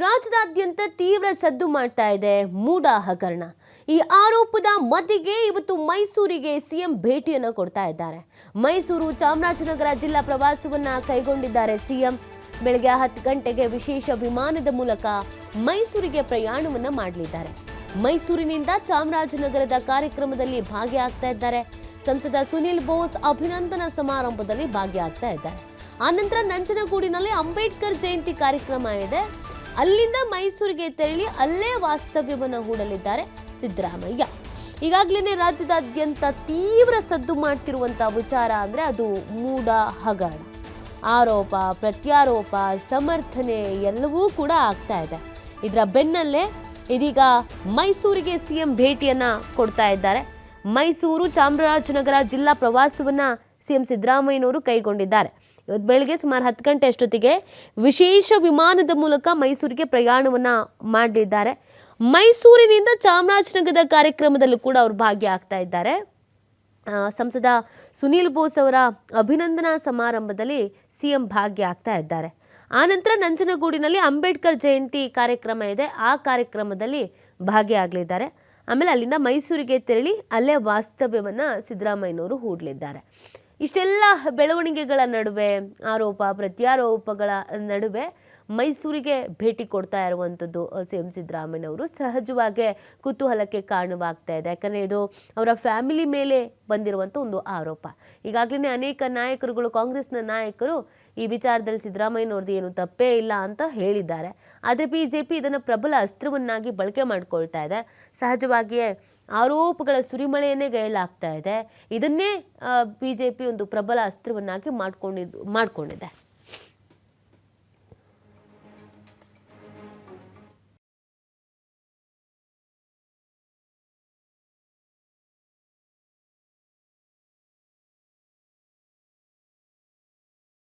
ರಾಜ್ಯದಾದ್ಯಂತ ತೀವ್ರ ಸದ್ದು ಮಾಡ್ತಾ ಇದೆ. ಮೂಡ ಹಗರಣ ಈ ಆರೋಪದ ಮತಿಗೆ ಇವತ್ತು ಮೈಸೂರಿಗೆ ಸಿಎಂ ಭೇಟಿಯನ್ನು ಕೊಡ್ತಾ ಇದ್ದಾರೆ. ಮೈಸೂರು ಚಾಮರಾಜನಗರ ಜಿಲ್ಲಾ ಪ್ರವಾಸವನ್ನ ಕೈಗೊಂಡಿದ್ದಾರೆ ಸಿಎಂ. ಬೆಳಗ್ಗೆ ಹತ್ತು ಗಂಟೆಗೆ ವಿಶೇಷ ವಿಮಾನದ ಮೂಲಕ ಮೈಸೂರಿಗೆ ಪ್ರಯಾಣವನ್ನ ಮಾಡಲಿದ್ದಾರೆ. ಮೈಸೂರಿನಿಂದ ಚಾಮರಾಜನಗರದ ಕಾರ್ಯಕ್ರಮದಲ್ಲಿ ಭಾಗಿಯಾಗ್ತಾ ಇದ್ದಾರೆ. ಸಂಸದ ಸುನಿಲ್ ಬೋಸ್ ಅಭಿನಂದನಾ ಸಮಾರಂಭದಲ್ಲಿ ಭಾಗಿಯಾಗ್ತಾ ಇದ್ದಾರೆ. ಆನಂತರ ನಂಜನಗೂಡಿನಲ್ಲಿ ಅಂಬೇಡ್ಕರ್ ಜಯಂತಿ ಕಾರ್ಯಕ್ರಮ ಇದೆ. ಅಲ್ಲಿಂದ ಮೈಸೂರಿಗೆ ತೆರಳಿ ಅಲ್ಲೇ ವಾಸ್ತವ್ಯವನ್ನು ಹೂಡಲಿದ್ದಾರೆ ಸಿದ್ದರಾಮಯ್ಯ. ಈಗಾಗಲೇ ರಾಜ್ಯದಾದ್ಯಂತ ತೀವ್ರ ಸದ್ದು ಮಾಡ್ತಿರುವಂಥ ವಿಚಾರ ಅಂದ್ರೆ ಅದು ಮೂಡ ಹಗರಣ. ಆರೋಪ, ಪ್ರತ್ಯಾರೋಪ, ಸಮರ್ಥನೆ ಎಲ್ಲವೂ ಕೂಡ ಆಗ್ತಾ ಇದೆ. ಇದರ ಬೆನ್ನಲ್ಲೇ ಇದೀಗ ಮೈಸೂರಿಗೆ ಸಿಎಂ ಭೇಟಿಯನ್ನ ಕೊಡ್ತಾ ಇದ್ದಾರೆ. ಮೈಸೂರು ಚಾಮರಾಜನಗರ ಜಿಲ್ಲಾ ಪ್ರವಾಸವನ್ನ ಸಿಎಂ ಸಿದ್ದರಾಮಯ್ಯನವರು ಕೈಗೊಂಡಿದ್ದಾರೆ. ಇವತ್ತು ಬೆಳಗ್ಗೆ ಸುಮಾರು ಹತ್ತು ಗಂಟೆ ಅಷ್ಟೊತ್ತಿಗೆ ವಿಶೇಷ ವಿಮಾನದ ಮೂಲಕ ಮೈಸೂರಿಗೆ ಪ್ರಯಾಣವನ್ನು ಮಾಡಲಿದ್ದಾರೆ ಮೈಸೂರಿನಿಂದ ಚಾಮರಾಜನಗರದ ಕಾರ್ಯಕ್ರಮದಲ್ಲೂ ಕೂಡ ಅವರು ಭಾಗಿಯಾಗ್ತಾ ಇದ್ದಾರೆ. ಸಂಸದ ಸುನೀಲ್ ಬೋಸ್ ಅವರ ಅಭಿನಂದನಾ ಸಮಾರಂಭದಲ್ಲಿ ಸಿಎಂ ಭಾಗಿಯಾಗ್ತಾ ಇದ್ದಾರೆ. ಆನಂತರ ನಂಜನಗೂಡಿನಲ್ಲಿ ಅಂಬೇಡ್ಕರ್ ಜಯಂತಿ ಕಾರ್ಯಕ್ರಮ ಇದೆ. ಆ ಕಾರ್ಯಕ್ರಮದಲ್ಲಿ ಭಾಗಿಯಾಗಲಿದ್ದಾರೆ. ಆಮೇಲೆ ಅಲ್ಲಿಂದ ಮೈಸೂರಿಗೆ ತೆರಳಿ ಅಲ್ಲೇ ವಾಸ್ತವ್ಯವನ್ನು ಸಿದ್ದರಾಮಯ್ಯನವರು ಹೂಡಲಿದ್ದಾರೆ. ಇಷ್ಟೆಲ್ಲ ಬೆಳವಣಿಗೆಗಳ ನಡುವೆ, ಆರೋಪ, ಪ್ರತ್ಯಾರೋಪಗಳ ನಡುವೆ ಮೈಸೂರಿಗೆ ಭೇಟಿ ಕೊಡ್ತಾ ಇರುವಂಥದ್ದು ಸಿ ಎಂ ಸಿದ್ದರಾಮಯ್ಯನವರು. ಸಹಜವಾಗಿ ಕುತೂಹಲಕ್ಕೆ ಕಾರಣವಾಗ್ತಾ ಇದೆ. ಯಾಕಂದರೆ ಇದು ಅವರ ಫ್ಯಾಮಿಲಿ ಮೇಲೆ ಬಂದಿರುವಂಥ ಒಂದು ಆರೋಪ. ಈಗಾಗಲೇ ಅನೇಕ ನಾಯಕರುಗಳು, ಕಾಂಗ್ರೆಸ್ನ ನಾಯಕರು ಈ ವಿಚಾರದಲ್ಲಿ ಸಿದ್ದರಾಮಯ್ಯನವ್ರದ್ದು ಏನು ತಪ್ಪೇ ಇಲ್ಲ ಅಂತ ಹೇಳಿದ್ದಾರೆ. ಆದರೆ ಬಿ ಜೆ ಪಿ ಇದನ್ನು ಪ್ರಬಲ ಅಸ್ತ್ರವನ್ನಾಗಿ ಬಳಕೆ ಮಾಡಿಕೊಳ್ತಾ ಇದೆ. ಸಹಜವಾಗಿಯೇ ಆರೋಪಗಳ ಸುರಿಮಳೆಯನ್ನೇ ಗೈಲಾಗ್ತಾ ಇದೆ. ಇದನ್ನೇ ಬಿ ಜೆ ಪಿ ಒಂದು ಪ್ರಬಲ ಅಸ್ತ್ರವನ್ನಾಗಿ ಮಾಡ್ಕೊಂಡಿದ್ದು ಮಾಡ್ಕೊಂಡಿದೆ.